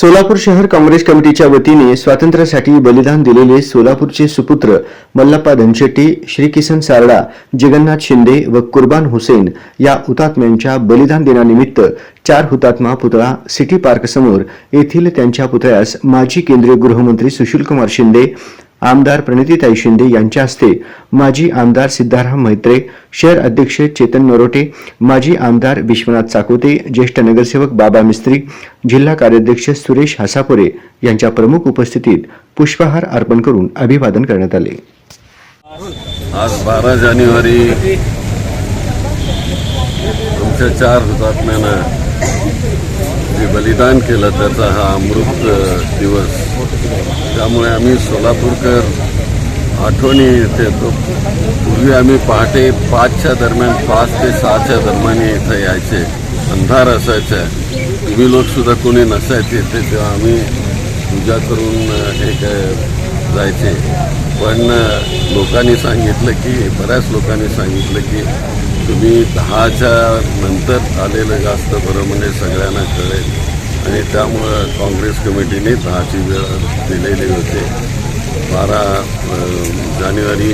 सोलापूर शहर काँग्रेस कमिटीच्या वतीने स्वातंत्र्यासाठी बलिदान दिलेले सोलापूरचे सुपुत्र मल्लप्पा धनशेट्टी श्रीकिसन सारडा जगन्नाथ शिंदे व कुर्बान हुसेन या हुतात्म्यांच्या बलिदान दिनानिमित्त चार हुतात्मा पुतळा सिटी पार्क समोर येथील त्यांच्या पुतळ्यास माजी केंद्रीय गृहमंत्री सुशीलकुमार शिंदे आमदार प्रणितीताई शिंदे यांच्या हस्ते माजी आमदार सिद्धाराम मैत्रे शहर अध्यक्ष चेतन नरोटे माजी आमदार विश्वनाथ चाकोते ज्येष्ठ नगरसेवक बाबा मिस्त्री जिल्हा कार्याध्यक्ष सुरेश हसापुरे यांच्या प्रमुख उपस्थितीत पुष्पहार अर्पण करून अभिवादन करण्यात आले. आज बारा जानेवारी तुमच्या चार हुतात्म्यानं जे बलिदान केलं त्याचा हा अमृत दिवस. त्यामुळे आम्ही सोलापूरकर आठवणी येथे येतो पूर्वी आम्ही पहाटे पाचच्या दरम्यान पाच ते सहाच्या दरम्यान इथं यायचे. अंधार असायचा. तुम्ही लोकसुद्धा कोणी नसायचे. इथे तेव्हा आम्ही पूजा करून हे काय जायचे. पण लोकांनी सांगितलं की बऱ्याच लोकांनी सांगितलं की तुम्ही दहाच्या नंतर आलेलं जास्त बरं म्हणजे सगळ्यांना कळेल. आणि त्यामुळं काँग्रेस कमिटीने दहाची वेळ दिलेली होती. बारा जानेवारी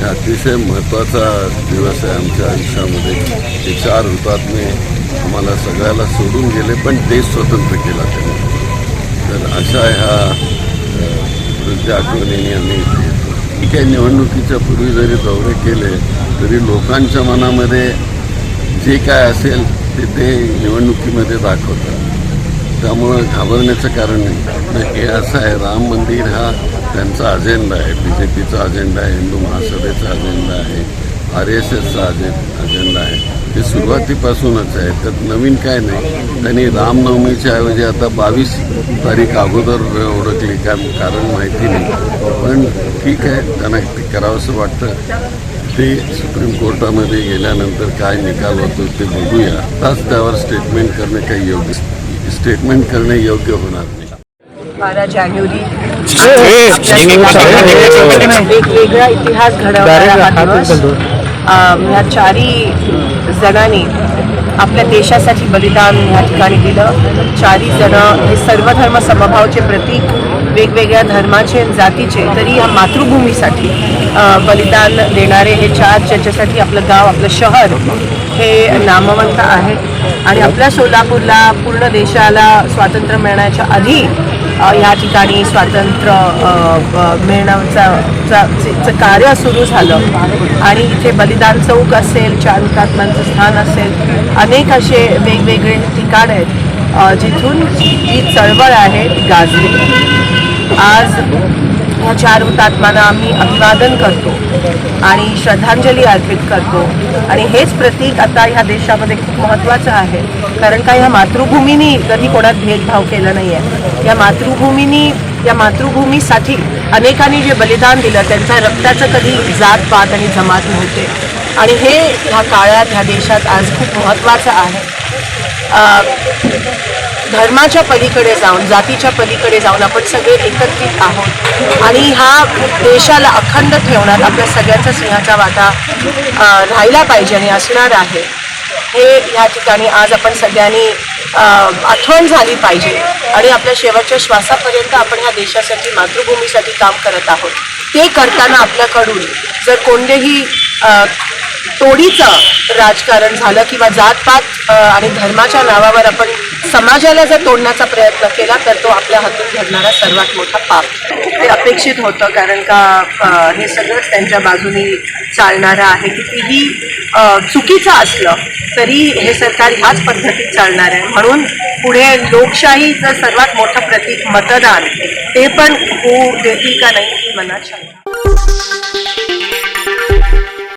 हा अतिशय महत्त्वाचा दिवस आहे आमच्या आयुष्यामध्ये. हे चार हुतात्मे आम्हाला सगळ्याला सोडून गेले पण देश स्वतंत्र केला त्यांनी. तर अशा ह्या वृद्ध आठवणींनी आम्ही ठीक आहे निवडणुकीच्या पूर्वी जरी दौरे केले तरी लोकांच्या मनामध्ये जे काय असेल ते ते निवडणुकीमध्ये दाखवतात. त्यामुळं घाबरण्याचं कारण नाही. हे असं आहे राम मंदिर हा त्यांचा अजेंडा आहे. बी जे पीचा अजेंडा आहे हिंदू महासभेचा अजेंडा आहे. आर एस एसचा अजे अजेंडा आहे ते सुरुवातीपासूनच आहे त्यात नवीन काय नाही त्यांनी रामनवमीच्या ऐवजी आता बावीस तारीख अगोदर ओळखली का कारण माहिती नाही पण ठीक आहे त्यांना ते करावंसं वाटतं ते सुप्रीम कोर्टामध्ये गेल्यानंतर काय निकाल होतो ते बघूया आताच त्यावर स्टेटमेंट करणे काही योग्य स्टेटमेंट करणे योग्य होणार नाही बारा जानेवारी वेगवेगळा इतिहास घडवणारा हा दिवस अं, ह्या चारी जणांनी आपल्या देशासाठी बलिदान ह्या ठिकाणी दिलं. चारी जण हे सर्व धर्म समभावचे प्रतीक वेगवेगळ्या धर्माचे आणि जातीचे तरी ह्या मातृभूमीसाठी बलिदान देणारे हे चार ज्याच्यासाठी आपलं गाव आपलं शहर हे नामवंत आहे. आणि आपल्या सोलापूरला पूर्ण देशाला स्वातंत्र्य मिळण्याच्या आधी या ठिकाणी स्वातंत्र्य मिळण्याचा मिळण्याचं कार्य सुरू झालं. आणि इथे बलिदान चौक असेल चार हुतात्म्यांचं स्थान असेल अनेक असे वेगवेगळे ठिकाण आहेत जिथून ही चळवळ आहे ती गाजली. आज ह्या चार हुतात्म्यांना आम्ही अभिवादन करतो आणि श्रद्धांजली अर्पित करतो. आणि हेच प्रतीक आता ह्या देशामध्ये खूप महत्त्वाचं आहे. कारण का या मातृभूमीनी कधी कोणात भेदभाव केला नाही आहे या मातृभूमीनी या मातृभूमीसाठी अनेकांनी जे बलिदान दिलं त्यांचा रक्ताचं कधी जात पात आणि जमात नव्हते. आणि हे ह्या काळात ह्या देशात आज खूप महत्त्वाचं आहे. धर्माच्या पलीकडे जाऊन जातीच्या पलीकडे जाऊन आपण सगळे एकत्रित आहोत. आणि हा देशाला अखंड ठेवण्यात आपल्या सगळ्यांचा सिंहाचा वाटा राहिला पाहिजे आणि असणार आहे. हे या ठिकाणी आज आपण सगळ्यांनी आठवण झाली पाहिजे आणि आपल्या शेवटच्या श्वासापर्यंत आपण ह्या देशासाठी मातृभूमीसाठी काम करत आहोत. ते करताना आपल्याकडून जर कोणतेही तोडीचं राजकारण झालं किंवा जातपात आणि धर्माच्या नावावर आपण समाजाला जर तोडण्याचा प्रयत्न केला तर तो आपल्या हातून घडणारा सर्वात मोठा पाप. ते अपेक्षित होतं कारण का हे सगळंच त्यांच्या बाजूनी चालणारं आहे. कितीही चुकीचं असलं तरी हे सरकार ह्याच पद्धतीत चालणार आहे. म्हणून पुढे लोकशाहीचं सर्वात मोठं प्रतीक मतदान ते पण होऊ देतील का नाही ही मनात शंका.